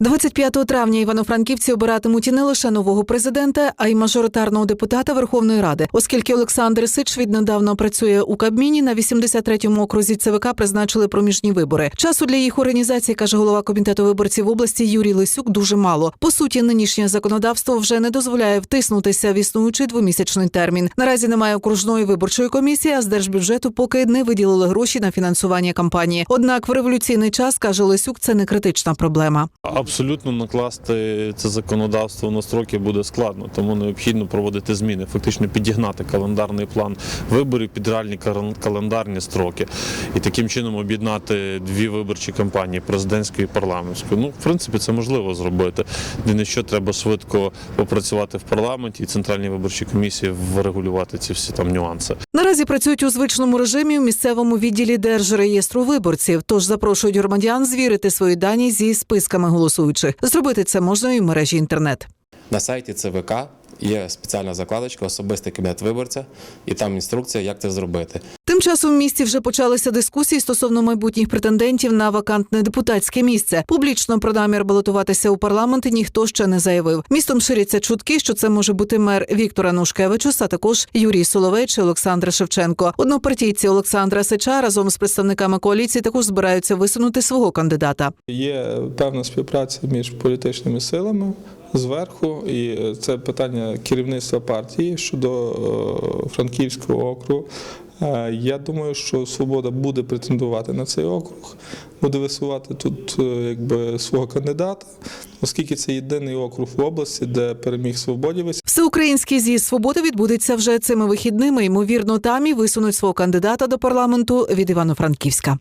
25 травня івано-франківці обиратимуть не лише нового президента, а й мажоритарного депутата Верховної Ради, оскільки Олександр Сич віднедавна працює у Кабміні на 83-му окрузі ЦВК призначили проміжні вибори. Часу для їх організації каже голова комітету виборців області Юрій Лисюк. Дуже мало. По суті, нинішнє законодавство вже не дозволяє втиснутися в існуючий двомісячний термін. Наразі немає окружної виборчої комісії, а з держбюджету поки не виділили гроші на фінансування кампанії. Однак в революційний час каже Лисюк, це не критична проблема. Абсолютно накласти це законодавство на строки буде складно, тому необхідно проводити зміни, фактично підігнати календарний план виборів під реальні календарні строки і таким чином об'єднати дві виборчі кампанії президентську і парламентську. Ну, в принципі, це можливо зробити. Єдине, що треба швидко попрацювати в парламенті і центральній виборчій комісії врегулювати ці всі там нюанси. Наразі працюють у звичному режимі в місцевому відділі Держреєстру виборців. Тож запрошують громадян звірити свої дані зі списками голосуючих. Зробити це можна і в мережі інтернет. На сайті ЦВК є спеціальна закладочка Особистий кабінет виборця, і там інструкція, як це зробити. Тим часом в місті вже почалися дискусії стосовно майбутніх претендентів на вакантне депутатське місце. Публічно про намір балотуватися у парламент ніхто ще не заявив. Містом ширяться чутки, що це може бути мер Віктор Анушкевичус, а також Юрій Соловей чи Олександр Шевченко. Однопартійці Олександра Сича разом з представниками коаліції також збираються висунути свого кандидата. Є певна співпраця між політичними силами зверху, і це питання керівництва партії щодо е, Франківського округу. Е, Я думаю, що Свобода буде претендувати на цей округ, буде висувати тут е, якби свого кандидата, оскільки це єдиний округ в області, де переміг свободівець. Всеукраїнський з'їзд свободи відбудеться вже цими вихідними. Ймовірно, там і висунуть свого кандидата до парламенту від Івано-Франківська.